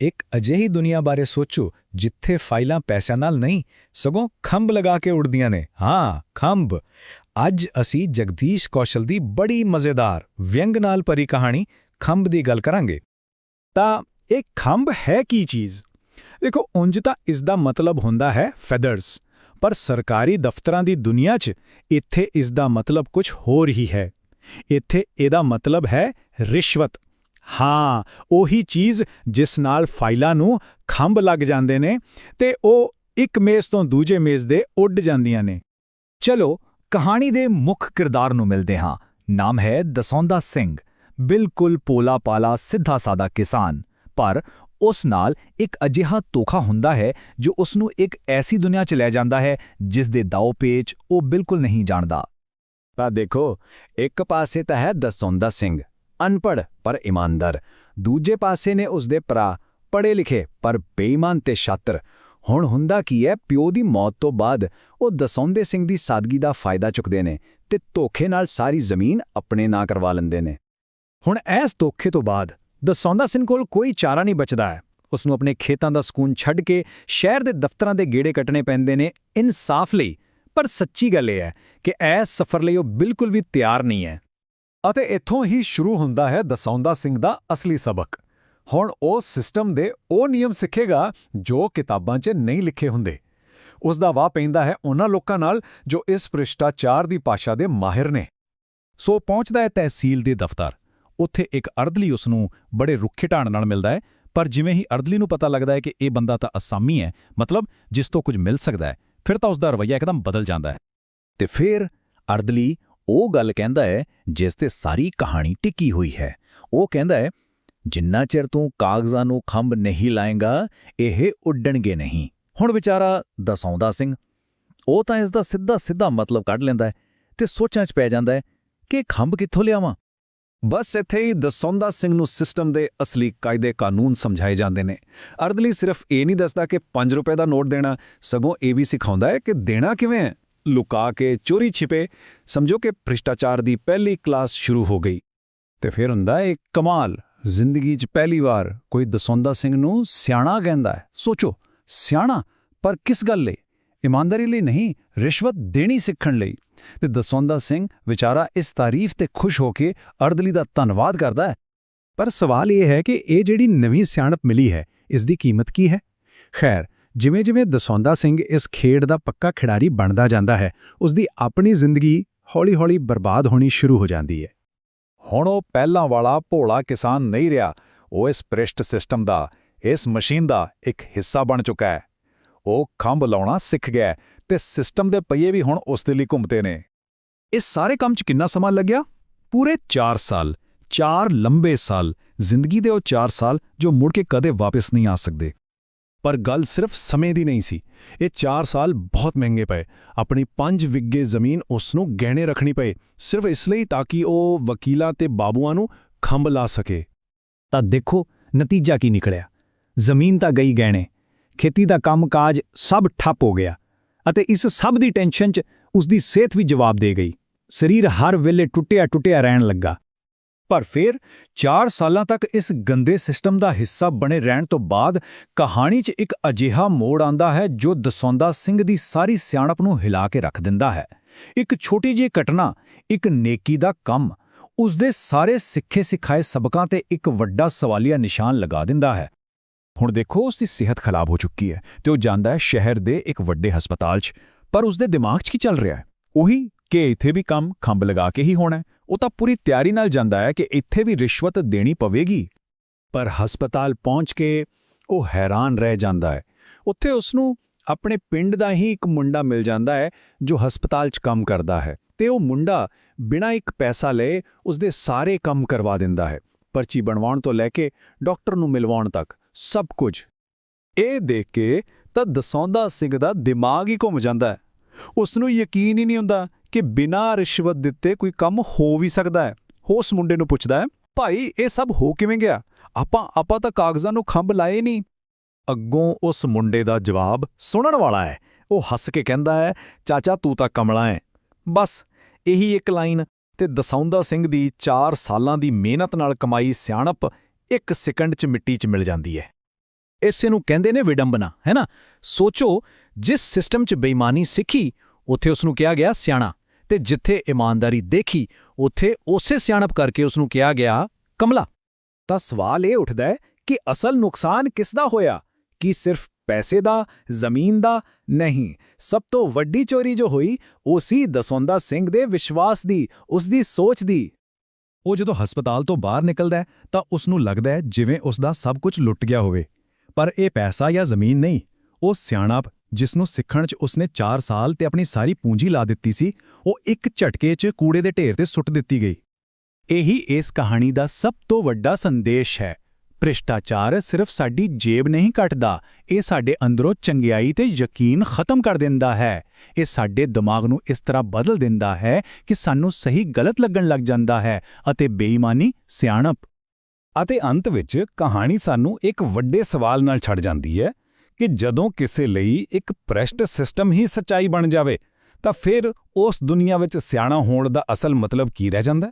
ਇੱਕ ਅਜਿਹੀ ਦੁਨੀਆ ਬਾਰੇ ਸੋਚੋ ਜਿੱਥੇ ਫਾਈਲਾਂ ਪੈਸਿਆਂ ਨਾਲ ਨਹੀਂ, ਸਗੋਂ ਖੰਭ ਲਗਾ ਕੇ ਉੱਡਦੀਆਂ ਨੇ। ਹਾਂ, ਖੰਭ। ਅੱਜ ਅਸੀਂ ਜਗਦੀਸ਼ ਕੌਸ਼ਲ ਦੀ ਬੜੀ ਮਜ਼ੇਦਾਰ, ਵਿਅੰਗ ਨਾਲ ਭਰੀ ਕਹਾਣੀ ਖੰਭ ਦੀ ਗੱਲ ਕਰਾਂਗੇ। ਤਾਂ ਇਹ ਖੰਭ ਹੈ ਕੀ ਚੀਜ਼? ਦੇਖੋ, ਉਂਝ ਤਾਂ ਇਸ ਦਾ ਮਤਲਬ ਹੁੰਦਾ ਹੈ ਫੈਦਰਸ ਪਰ ਸਰਕਾਰੀ ਦਫ਼ਤਰਾਂ ਦੀ ਦੁਨੀਆ 'ਚ ਇੱਥੇ ਇਸ ਦਾ ਮਤਲਬ ਕੁਝ ਹੋਰ ਹੀ ਹੈ। ਇੱਥੇ ਇਹਦਾ ਮਤਲਬ ਹੈ ਰਿਸ਼ਵਤ। ਹਾਂ, ਉਹੀ ਚੀਜ਼ ਜਿਸ ਨਾਲ ਫਾਈਲਾਂ ਨੂੰ ਖੰਭ ਲੱਗ ਜਾਂਦੇ ਨੇ ਤੇ ਉਹ ਇੱਕ ਮੇਜ਼ ਤੋਂ ਦੂਜੇ ਮੇਜ਼ ਦੇ ਉੱਡ ਜਾਂਦੀਆਂ ਨੇ। ਚਲੋ, ਕਹਾਣੀ ਦੇ ਮੁੱਖ ਕਿਰਦਾਰ ਨੂੰ ਮਿਲਦੇ ਹਾਂ। ਨਾਮ ਹੈ ਦਸੌਂਦਾ ਸਿੰਘ। ਬਿਲਕੁਲ ਪੋਲਾ ਪਾਲਾ ਸਿੱਧਾ ਸਾਦਾ ਕਿਸਾਨ। ਪਰ ਉਸ ਨਾਲ ਇੱਕ ਅਜਿਹਾ ਤੋਖਾ ਹੁੰਦਾ ਹੈ ਜੋ ਉਸ ਨੂੰ ਇੱਕ ਐਸੀ ਦੁਨੀਆ 'ਚ ਲੈ ਜਾਂਦਾ ਹੈ ਜਿਸ ਦੇ ਦਾਅ ਪੇਚ ਉਹ ਬਿਲਕੁਲ ਨਹੀਂ ਜਾਣਦਾ। ਤਾਂ ਦੇਖੋ, ਇੱਕ ਪਾਸੇ ਤਾਂ ਹੈ ਦਸੌਂਦਾ ਸਿੰਘ। ਅਨਪੜ੍ਹ, ਪਰ ਇਮਾਨਦਾਰ। ਦੂਜੇ ਪਾਸੇ ਨੇ ਉਸਦੇ ਭਰਾ ਪੜ੍ਹੇ ਲਿਖੇ, ਪਰ ਬੇਈਮਾਨ ਤੇ ਸ਼ਾਤਰ ਹੁਣ ਹੁੰਦਾ ਕੀ ਹੈ ਪਿਓ ਦੀ ਮੌਤ ਤੋਂ ਬਾਅਦ ਉਹ ਦਸੌਂਦੇ ਸਿੰਘ ਦੀ ਸਾਦਗੀ ਦਾ ਫਾਇਦਾ ਚੁੱਕਦੇ ਨੇ ਤੇ ਧੋਖੇ ਨਾਲ ਸਾਰੀ ਜ਼ਮੀਨ ਆਪਣੇ ਨਾਂ ਕਰਵਾ ਲੈਂਦੇ ਨੇ। ਹੁਣ ਇਸ ਧੋਖੇ ਤੋਂ ਬਾਅਦ ਦਸੌਂਦਾ ਸਿੰਘ ਕੋਲ ਕੋਈ ਚਾਰਾ ਨਹੀਂ ਬਚਦਾ ਹੈ ਉਸ ਨੂੰ ਆਪਣੇ ਖੇਤਾਂ ਦਾ ਸਕੂਨ ਛੱਡ ਕੇ ਸ਼ਹਿਰ ਦੇ ਦਫ਼ਤਰਾਂ ਦੇ ਗੇੜੇ ਕੱਟਣੇ ਪੈਂਦੇ ਨੇ ਇਨਸਾਫ ਲਈ। ਪਰ ਸੱਚੀ ਗੱਲ ਇਹ ਹੈ ਕਿ ਇਸ ਸਫ਼ਰ ਲਈ ਉਹ ਬਿਲਕੁਲ ਵੀ ਤਿਆਰ ਨਹੀਂ ਹੈ ਅਤੇ ਇੱਥੋਂ ਹੀ ਸ਼ੁਰੂ ਹੁੰਦਾ ਹੈ ਦਸੌਂਦਾ ਸਿੰਘ ਦਾ ਅਸਲੀ ਸਬਕ। ਹੁਣ ਉਹ ਸਿਸਟਮ ਦੇ ਉਹ ਨਿਯਮ ਸਿੱਖੇਗਾ ਜੋ ਕਿਤਾਬਾਂ 'ਚ ਨਹੀਂ ਲਿਖੇ ਹੁੰਦੇ। ਉਸ ਦਾ ਵਾਹ ਪੈਂਦਾ ਹੈ ਉਹਨਾਂ ਲੋਕਾਂ ਨਾਲ ਜੋ ਇਸ ਭ੍ਰਿਸ਼ਟਾਚਾਰ ਦੀ ਭਾਸ਼ਾ ਦੇ ਮਾਹਿਰ ਨੇ। ਸੋ ਪਹੁੰਚਦਾ ਹੈ ਤਹਿਸੀਲ ਦੇ ਦਫ਼ਤਰ। ਉੱਥੇ ਇੱਕ ਅਰਦਲੀ ਉਸ ਨੂੰ ਬੜੇ ਰੁੱਖੇ ਢਾਣ ਨਾਲ ਮਿਲਦਾ ਹੈ, ਪਰ ਜਿਵੇਂ ਹੀ ਅਰਦਲੀ ਨੂੰ ਪਤਾ ਲੱਗਦਾ ਹੈ ਕਿ ਇਹ ਬੰਦਾ ਤਾਂ ਅਸਾਮੀ ਹੈ, ਮਤਲਬ ਜਿਸ ਤੋਂ ਕੁਝ ਮਿਲ ਸਕਦਾ ਹੈ, ਫਿਰ ਤਾਂ ਉਸ ਦਾ ਰਵੱਈਆ ਇੱਕਦਮ ਬਦਲ ਜਾਂਦਾ ਹੈ। ਤੇ ਫਿਰ ਅਰਦਲੀ ਉਹ ਗੱਲ ਕਹਿੰਦਾ ਹੈ, ਜਿਸ ਤੇ ਸਾਰੀ ਕਹਾਣੀ ਟਿਕੀ ਹੋਈ ਹੈ। ਉਹ ਕਹਿੰਦਾ ਹੈ, ਜਿੰਨਾ ਚਿਰ ਤੂੰ ਕਾਗਜ਼ਾਂ ਨੂੰ ਖੰਭ ਨਹੀਂ ਲਾਏਗਾ, ਇਹ ਉੱਡਣਗੇ ਨਹੀਂ। ਹੁਣ ਵਿਚਾਰਾ ਦਸਾਉਂਦਾ ਸਿੰਘ। ਉਹ ਤਾਂ ਇਸ ਦਾ ਸਿੱਧਾ ਸਿੱਧਾ ਮਤਲਬ ਕੱਢ ਲੈਂਦਾ ਹੈ ਤੇ ਸੋਚਾਂ 'ਚ ਪੈ ਜਾਂਦਾ ਹੈ ਕਿ ਇਹ ਖੰਭ ਕਿੱਥੋਂ ਲਿਆਵਾਂ? ਬਸ ਇੱਥੇ ਹੀ ਦਸੌਂਦਾ ਸਿੰਘ ਨੂੰ ਸਿਸਟਮ ਦੇ ਅਸਲੀ ਕਾਇਦੇ ਕਾਨੂੰਨ ਸਮਝਾਏ ਜਾਂਦੇ ਨੇ। ਅਰਦਲੀ ਸਿਰਫ ਇਹ ਨਹੀਂ ਦੱਸਦਾ ਕਿ 5 ਰੁਪਏ ਦਾ ਨੋਟ ਦੇਣਾ ਸਗੋਂ ਇਹ ਵੀ ਸਿਖਾਉਂਦਾ ਹੈ ਕਿ ਦੇਣਾ ਕਿਵੇਂ ਹੈ। ਲੁਕਾ ਕੇ ਚੋਰੀ ਛਿਪੇ, ਸਮਝੋ ਕਿ ਭ੍ਰਿਸ਼ਟਾਚਾਰ ਦੀ ਪਹਿਲੀ ਕਲਾਸ ਸ਼ੁਰੂ ਹੋ ਗਈ। ਤੇ ਫਿਰ ਹੁੰਦਾ ਹੈ ਇੱਕ ਕਮਾਲ, ਜ਼ਿੰਦਗੀ 'ਚ ਪਹਿਲੀ ਵਾਰ ਕੋਈ ਦਸੌਂਦਾ ਸਿੰਘ ਨੂੰ ਸਿਆਣਾ ਕਹਿੰਦਾ ਹੈ। ਸੋਚੋ, ਸਿਆਣਾ? ਪਰ ਕਿਸ ਗੱਲ ਲਈ? ਇਮਾਨਦਾਰੀ ਲਈ ਨਹੀਂ, ਰਿਸ਼ਵਤ ਦੇਣੀ ਸਿੱਖਣ ਲਈ। ਤੇ ਦਸੌਂਦਾ ਸਿੰਘ ਵਿਚਾਰਾ ਇਸ ਤਾਰੀਫ ਤੇ ਖੁਸ਼ ਹੋ ਕੇ ਅਰਦਲੀ ਦਾ ਧੰਨਵਾਦ ਕਰਦਾ ਹੈ। ਪਰ ਸਵਾਲ ਇਹ ਹੈ ਕਿ ਇਹ ਜਿਹੜੀ ਨਵੀਂ ਸਿਆਣਪ ਮਿਲੀ ਹੈ, ਇਸ ਦੀ ਕੀਮਤ ਕੀ ਹੈ? ਖੈਰ ਜਿਵੇਂ-ਜਿਵੇਂ ਦਸੌਂਦਾ ਸਿੰਘ ਇਸ ਖੇਡ ਦਾ ਪੱਕਾ ਖਿਡਾਰੀ ਬਣਦਾ ਜਾਂਦਾ ਹੈ ਉਸ ਦੀ ਆਪਣੀ ਜ਼ਿੰਦਗੀ ਹੌਲੀ-ਹੌਲੀ ਬਰਬਾਦ ਹੋਣੀ ਸ਼ੁਰੂ ਹੋ ਜਾਂਦੀ ਹੈ। ਹੁਣ ਉਹ ਪਹਿਲਾਂ ਵਾਲਾ ਭੋਲਾ ਕਿਸਾਨ ਨਹੀਂ ਰਿਹਾ। ਉਹ ਇਸ ਪ੍ਰਿਸ਼ਟ ਸਿਸਟਮ ਦਾ, ਇਸ ਮਸ਼ੀਨ ਦਾ ਇੱਕ ਹਿੱਸਾ ਬਣ ਚੁੱਕਾ ਹੈ। ਉਹ ਖੰਭ ਲਾਉਣਾ ਸਿੱਖ ਗਿਆ ਹੈ ਤੇ ਸਿਸਟਮ ਦੇ ਪਹੀਏ ਵੀ ਹੁਣ ਉਸ ਦੇ ਲਈ ਘੁੰਮਦੇ ਨੇ। ਇਸ ਸਾਰੇ ਕੰਮ 'ਚ ਕਿੰਨਾ ਸਮਾਂ ਲੱਗਿਆ? ਪੂਰੇ 4 ਸਾਲ 4 ਲੰਬੇ ਸਾਲ, ਜ਼ਿੰਦਗੀ ਦੇ ਉਹ 4 ਸਾਲ ਜੋ ਮੁੜ ਕੇ ਕਦੇ ਵਾਪਸ ਨਹੀਂ ਆ ਸਕਦੇ। ਪਰ ਗੱਲ ਸਿਰਫ ਸਮੇਂ ਦੀ ਨਹੀਂ ਸੀ। ਇਹ 4 ਸਾਲ ਬਹੁਤ ਮਹਿੰਗੇ ਪਏ। ਆਪਣੀ 5 ਵਿੱਗੇ ਜ਼ਮੀਨ ਉਸ ਨੂੰ ਗਹਿਣੇ ਰੱਖਣੀ ਪਏ। ਸਿਰਫ ਇਸ ਲਈ ਤਾਂ ਕਿ ਉਹ ਵਕੀਲਾਂ ਤੇ ਬਾਬੂਆਂ ਨੂੰ ਖੰਭ ਲਾ ਸਕੇ। ਤਾਂ ਦੇਖੋ ਨਤੀਜਾ ਕੀ ਨਿਕਲਿਆ। ਜ਼ਮੀਨ ਤਾਂ ਗਈ ਗਹਿਣੇ। ਖੇਤੀ ਦਾ ਕੰਮਕਾਜ ਸਭ ਠੱਪ ਹੋ ਗਿਆ ਅਤੇ ਇਸ ਸਭ ਦੀ ਟੈਨਸ਼ਨ 'ਚ ਉਸ ਦੀ ਸਿਹਤ ਵੀ ਜਵਾਬ ਦੇ ਗਈ। ਸਰੀਰ ਹਰ ਵੇਲੇ ਟੁੱਟਿਆ ਟੁੱਟਿਆ ਰਹਿਣ ਲੱਗਾ। ਪਰ ਫਿਰ 4 ਸਾਲਾਂ ਤੱਕ ਇਸ ਗੰਦੇ ਸਿਸਟਮ ਦਾ ਹਿੱਸਾ ਬਣੇ ਰਹਿਣ ਤੋਂ ਬਾਅਦ ਕਹਾਣੀ 'ਚ ਇੱਕ ਅਜਿਹਾ ਮੋੜ ਆਂਦਾ ਹੈ ਜੋ ਦਸੌਂਦਾ ਸਿੰਘ ਦੀ ਸਾਰੀ ਸਿਆਣਪ ਨੂੰ ਹਿਲਾ ਕੇ ਰੱਖ ਦਿੰਦਾ ਹੈ। ਇੱਕ ਛੋਟੀ ਜਿਹੀ ਘਟਨਾ, ਇੱਕ ਨੇਕੀ ਦਾ ਕੰਮ ਉਸ ਦੇ ਸਾਰੇ ਸਿੱਖੇ ਸਿਖਾਏ ਸਬਕਾਂ ਤੇ ਇੱਕ ਵੱਡਾ ਸਵਾਲੀਆ ਨਿਸ਼ਾਨ ਲਗਾ ਦਿੰਦਾ ਹੈ। ਹੁਣ ਦੇਖੋ ਉਸ ਦੀ ਸਿਹਤ ਖਰਾਬ ਹੋ ਚੁੱਕੀ ਹੈ ਤੇ ਉਹ ਜਾਂਦਾ ਹੈ ਸ਼ਹਿਰ ਦੇ ਇੱਕ ਵੱਡੇ ਹਸਪਤਾਲ 'ਚ। ਪਰ ਉਸ ਦੇ ਦਿਮਾਗ 'ਚ ਕੀ ਚੱਲ ਰਿਹਾ ਹੈ? ਉਹੀ ਕਿ ਇੱਥੇ ਵੀ ਕੰਮ ਖੰਭ ਲਗਾ ਕੇ ਹੀ ਹੋਣਾ ਹੈ। ਉਹ ਤਾਂ ਪੂਰੀ ਤਿਆਰੀ ਨਾਲ ਜਾਂਦਾ ਹੈ ਕਿ ਇੱਥੇ ਵੀ ਰਿਸ਼ਵਤ ਦੇਣੀ ਪਵੇਗੀ। ਪਰ ਹਸਪਤਾਲ ਪਹੁੰਚ ਕੇ ਉਹ ਹੈਰਾਨ ਰਹਿ ਜਾਂਦਾ ਹੈ। ਉੱਥੇ ਉਸ ਨੂੰ ਆਪਣੇ ਪਿੰਡ ਦਾ ਹੀ ਇੱਕ ਮੁੰਡਾ ਮਿਲ ਜਾਂਦਾ ਹੈ, ਜੋ ਹਸਪਤਾਲ 'ਚ ਕੰਮ ਕਰਦਾ ਹੈ। ਤੇ ਉਹ ਮੁੰਡਾ ਬਿਨਾਂ ਇੱਕ ਪੈਸਾ ਲਏ ਉਸ ਦੇ ਸਾਰੇ ਕੰਮ ਕਰਵਾ ਦਿੰਦਾ ਹੈ, ਪਰਚੀ ਬਣਵਾਉਣ ਤੋਂ ਲੈ ਕੇ ਡਾਕਟਰ ਨੂੰ ਮਿਲਵਾਉਣ ਤੱਕ, ਸਭ ਕੁਝ। ਇਹ ਦੇਖ ਕੇ ਤਾਂ ਦਸੌਂਦਾ ਸਿੰਘ ਦਾ ਦਿਮਾਗ ਹੀ ਘੁੰਮ ਜਾਂਦਾ ਹੈ। ਉਸ ਨੂੰ ਯਕੀਨ ਹੀ ਨਹੀਂ ਹੁੰਦਾ ਕਿ ਬਿਨਾਂ ਰਿਸ਼ਵਤ ਦਿੱਤੇ ਕੋਈ ਕੰਮ ਹੋ ਵੀ ਸਕਦਾ ਹੈ। ਉਹ ਉਸ ਮੁੰਡੇ ਨੂੰ ਪੁੱਛਦਾ ਹੈ, ਭਾਈ, ਇਹ ਸਭ ਹੋ ਕਿਵੇਂ ਗਿਆ? ਆਪਾਂ ਆਪਾਂ ਤਾਂ ਕਾਗਜ਼ਾਂ ਨੂੰ ਖੰਭ ਲਾਏ ਨਹੀਂ ਅੱਗੋਂ ਉਸ ਮੁੰਡੇ ਦਾ ਜਵਾਬ ਸੁਣਨ ਵਾਲਾ ਹੈ। ਉਹ ਹੱਸ ਕੇ ਕਹਿੰਦਾ ਹੈ, ਚਾਚਾ, ਤੂੰ ਤਾਂ ਕਮਲਾ ਹੈ। ਬਸ, ਇਹੀ ਇੱਕ ਲਾਈਨ ਤੇ ਦਸਾਉਂਦਾ ਸਿੰਘ ਦੀ 4 ਸਾਲਾਂ ਦੀ ਮਿਹਨਤ ਨਾਲ ਕਮਾਈ ਸਿਆਣਪ ਇੱਕ ਸੈਕਿੰਡ 'ਚ ਮਿੱਟੀ 'ਚ ਮਿਲ ਜਾਂਦੀ ਹੈ। ਇਸੇ ਨੂੰ ਕਹਿੰਦੇ ਨੇ ਵਿਡੰਬਨਾ, ਹੈ ਨਾ? ਸੋਚੋ, ਜਿਸ ਸਿਸਟਮ 'ਚ ਬੇਈਮਾਨੀ ਸਿੱਖੀ, ਉੱਥੇ ਉਸ ਨੂੰ ਕਿਹਾ ਗਿਆ ਸਿਆਣਾ। ਤੇ ਜਿੱਥੇ ਇਮਾਨਦਾਰੀ ਦੇਖੀ, ਉੱਥੇ ਉਸੇ ਸਿਆਣਪ ਕਰਕੇ ਉਸ ਨੂੰ ਕਿਹਾ ਗਿਆ, ਕਮਲਾ, ਤਾਂ ਸਵਾਲ ਇਹ ਉੱਠਦਾ ਹੈ ਕਿ ਅਸਲ ਨੁਕਸਾਨ ਕਿਸ ਦਾ ਹੋਇਆ? ਕਿ ਸਿਰਫ ਪੈਸੇ ਦਾ, ਜ਼ਮੀਨ ਦਾ? ਨਹੀਂ, ਸਭ ਤੋਂ ਵੱਡੀ ਚੋਰੀ ਜੋ ਹੋਈ, ਉਹ ਸੀ ਦਸੌਂਦਾ ਸਿੰਘ ਦੇ ਵਿਸ਼ਵਾਸ ਦੀ, ਉਸ ਦੀ ਸੋਚ ਦੀ। ਉਹ ਜਦੋਂ ਹਸਪਤਾਲ ਤੋਂ ਬਾਹਰ ਨਿਕਲਦਾ ਹੈ, ਤਾਂ ਉਸ ਨੂੰ ਲੱਗਦਾ ਹੈ ਜਿਵੇਂ ਉਸ ਦਾ ਸਭ ਕੁਝ ਲੁੱਟ ਗਿਆ ਹੋਵੇ। ਪਰ ਇਹ ਪੈਸਾ ਜਾਂ ਜ਼ਮੀਨ ਨਹੀਂ, ਉਹ ਸਿਆਣਪ ਜਿਸ ਨੂੰ ਸਿੱਖਣ 'ਚ ਉਸਨੇ 4 ਸਾਲ ਤੇ ਆਪਣੀ ਸਾਰੀ ਪੂੰਜੀ ਲਾ ਦਿੱਤੀ ਸੀ, ਉਹ ਇੱਕ ਝਟਕੇ 'ਚ ਕੂੜੇ ਦੇ ਢੇਰ ਤੇ ਸੁੱਟ ਦਿੱਤੀ ਗਈ। ਇਹੀ ਇਸ ਕਹਾਣੀ ਦਾ ਸਭ ਤੋਂ ਵੱਡਾ ਸੰਦੇਸ਼ ਹੈ। ਭ੍ਰਿਸ਼ਟਾਚਾਰ ਸਿਰਫ ਸਾਡੀ ਜੇਬ ਨਹੀਂ ਕੱਟਦਾ, ਇਹ ਸਾਡੇ ਅੰਦਰੋਂ ਚੰਗਿਆਈ ਤੇ ਯਕੀਨ ਖਤਮ ਕਰ ਦਿੰਦਾ ਹੈ। ਇਹ ਸਾਡੇ ਦਿਮਾਗ ਨੂੰ ਇਸ ਤਰ੍ਹਾਂ ਬਦਲ ਦਿੰਦਾ ਹੈ ਕਿ ਸਾਨੂੰ ਸਹੀ ਗਲਤ ਲੱਗਣ ਲੱਗ ਜਾਂਦਾ ਹੈ ਅਤੇ ਬੇਈਮਾਨੀ, ਸਿਆਣਪ। ਅਤੇ ਅੰਤ ਵਿੱਚ ਕਹਾਣੀ ਸਾਨੂੰ ਇੱਕ ਵੱਡੇ ਸਵਾਲ ਨਾਲ ਛੱਡ ਜਾਂਦੀ ਹੈ ਕਿ ਜਦੋਂ ਕਿਸੇ ਲਈ ਇੱਕ ਪ੍ਰੈਸ਼ਟ ਸਿਸਟਮ ਹੀ ਸੱਚਾਈ ਬਣ ਜਾਵੇ, ਤਾਂ ਫਿਰ ਉਸ ਦੁਨੀਆ ਵਿੱਚ ਸਿਆਣਾ ਹੋਣ ਦਾ ਅਸਲ ਮਤਲਬ ਕੀ ਰਹਿ ਜਾਂਦਾ?